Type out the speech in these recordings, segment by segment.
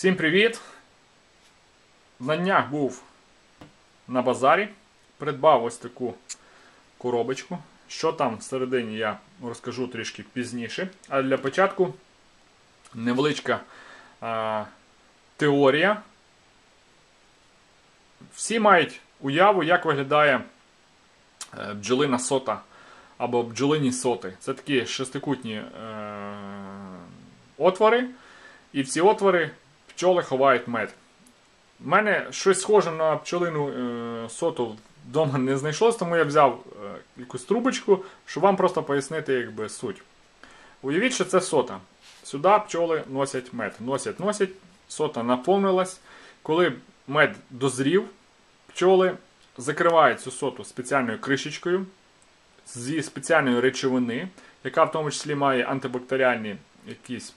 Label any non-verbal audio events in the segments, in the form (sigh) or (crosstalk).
Всім привіт! На днях був на базарі, придбав ось таку коробочку. Що там всередині я розкажу трішки пізніше. А для початку невеличка а, теорія. Всі мають уяву, як виглядає е, бджолина сота або бджолині соти. Це такі шестикутні е, отвори. І ці отвори пчоли ховають мед. У мене щось схоже на пчолину е, соту вдома не знайшлось, тому я взяв е, якусь трубочку, щоб вам просто пояснити якби, суть. Уявіть, що це сота. Сюди пчоли носять мед. Носять, носять, сота наповнилась. Коли мед дозрів, пчоли закривають цю соту спеціальною кришечкою зі спеціальної речовини, яка в тому числі має антибактеріальні якісь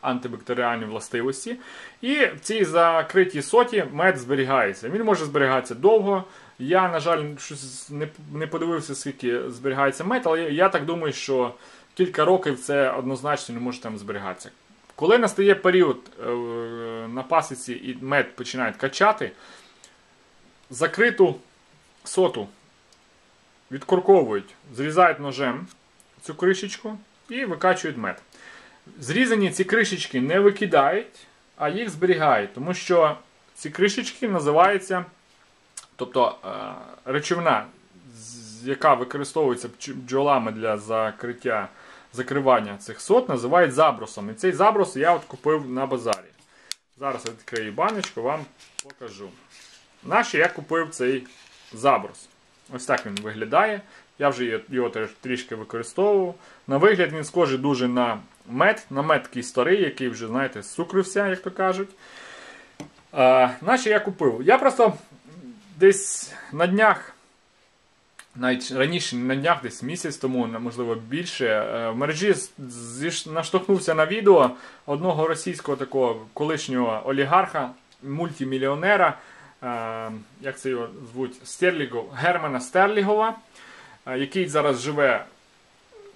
антибактеріальні властивості. І в цій закритій соті мед зберігається. Він може зберігатися довго. Я, на жаль, щось не, подивився, скільки зберігається мед, але я так думаю, що кілька років це однозначно не може там зберігатися. Коли настає період е, на пасіці і мед починають качати, закриту соту відкорковують, зрізають ножем цю кришечку і викачують мед. Зрізані ці кришечки не викидають, а їх зберігають, тому що ці кришечки називаються, тобто е, речовина, яка використовується бджолами для закриття, закривання цих сот, називають забросом. І цей заброс я от купив на базарі. Зараз я відкрию баночку, вам покажу. Наші я купив цей заброс. Ось так він виглядає. Я вже його трішки використовував. На вигляд він схожий дуже на мед. На мед такий старий, який вже, знаєте, сукрився, як то кажуть. А, Наші я купив. Я просто десь на днях, навіть раніше на днях, десь місяць тому, можливо, більше, в мережі наштовхнувся на відео одного російського такого колишнього олігарха, мультимільйонера. Як це його звуть? Стерлігов, Германа Стерлігова, який зараз живе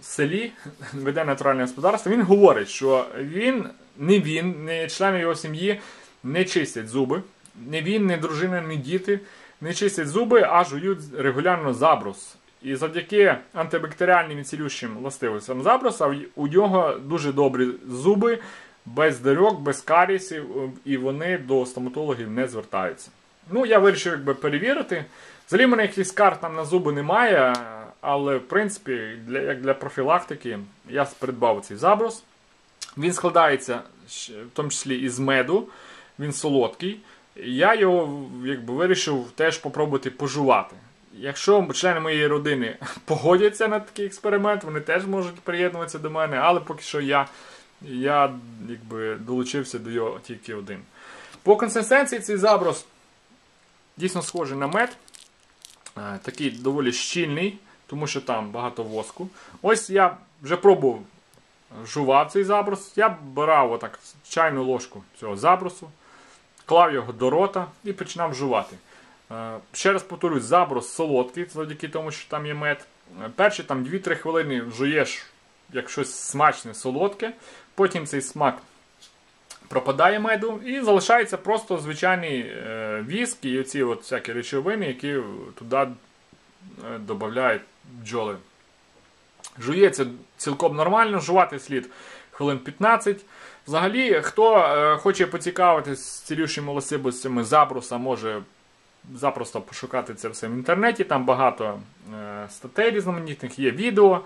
селі, веде натуральне господарство. Він говорить, що він, не він, не члени його сім'ї не чистять зуби. Не він, не дружина, не діти не чистять зуби, а жують регулярно забрус. І завдяки антибактеріальним і цілющим властивостям забруса у нього дуже добрі зуби, без дирок, без карісів, і вони до стоматологів не звертаються. Ну, я вирішив якби перевірити. Взагалі в мене якихось карт там на зуби немає, але в принципі, для, як для профілактики, я придбав цей заброс. Він складається в тому числі із меду, він солодкий. Я його якби, вирішив теж попробувати пожувати. Якщо члени моєї родини (laughs) погодяться на такий експеримент, вони теж можуть приєднуватися до мене, але поки що я я якби, долучився до його тільки один. По консистенції цей заброс дійсно схожий на мед. Е, такий доволі щільний, тому що там багато воску. Ось я вже пробував жував цей заброс. Я брав отак чайну ложку цього забросу, клав його до рота і починав жувати. Е, ще раз повторюсь, заброс солодкий, завдяки тому, що там є мед. Е, перші там 2-3 хвилини жуєш як щось смачне, солодке. Потім цей смак пропадає меду і залишається просто звичайний е, віск і оці от всякі речовини, які туди е, додають бджоли. Жується цілком нормально, жувати слід хвилин 15. Взагалі, хто е, хоче поцікавитись цілющими властивостями забруса, може запросто пошукати це все в інтернеті. Там багато е, статей різноманітних, є відео.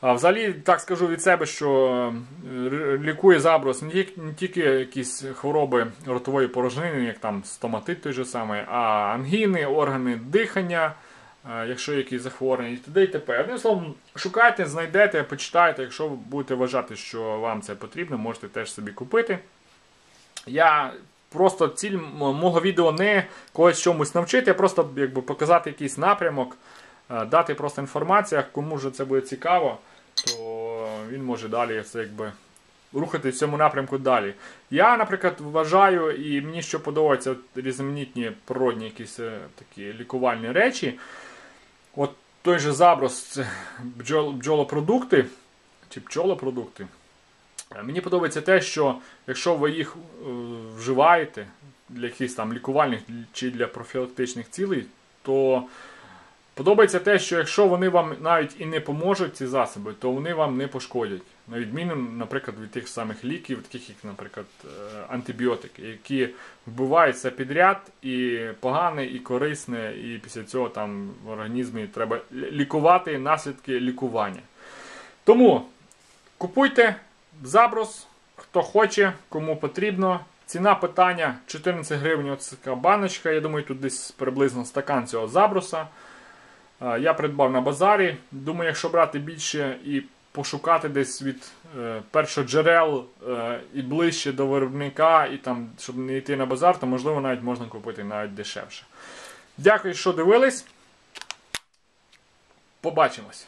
А взагалі, так скажу від себе, що е, лікує заброс не тільки якісь хвороби ротової порожнини, як там стоматит той же самий, а ангіни, органи дихання, якщо якісь захворювання, і т.д. і т.п. Одним словом, шукайте, знайдете, почитайте, якщо ви будете вважати, що вам це потрібно, можете теж собі купити. Я просто ціль мого відео не когось чомусь навчити, а просто якби, показати якийсь напрямок. Дати просто інформацію, кому вже це буде цікаво, то він може далі це якби рухати в цьому напрямку далі. Я, наприклад, вважаю, і мені що подобається різноманітні природні якісь е, такі лікувальні речі. От той же заброс, бджол, бджолопродукти чи пчолопродукти. Е, Мені подобається те, що якщо ви їх е, вживаєте для якихось там лікувальних чи для профілактичних цілей, то подобається те, що якщо вони вам навіть і не поможуть ці засоби, то вони вам не пошкодять. На відміну, наприклад, від тих самих ліків, таких як, наприклад, е, антибіотики, які вбивають все підряд, і погане, і корисне, і після цього там в організмі треба лікувати наслідки лікування. Тому купуйте заброс, хто хоче, кому потрібно. Ціна питання 14 гривень така баночка. Я думаю, тут десь приблизно стакан цього заброса. Я придбав на базарі. Думаю, якщо брати більше і пошукати десь від е, першоджерел е, і ближче до виробника, і там, щоб не йти на базар, то можливо навіть можна купити навіть дешевше. Дякую, що дивились. Побачимось.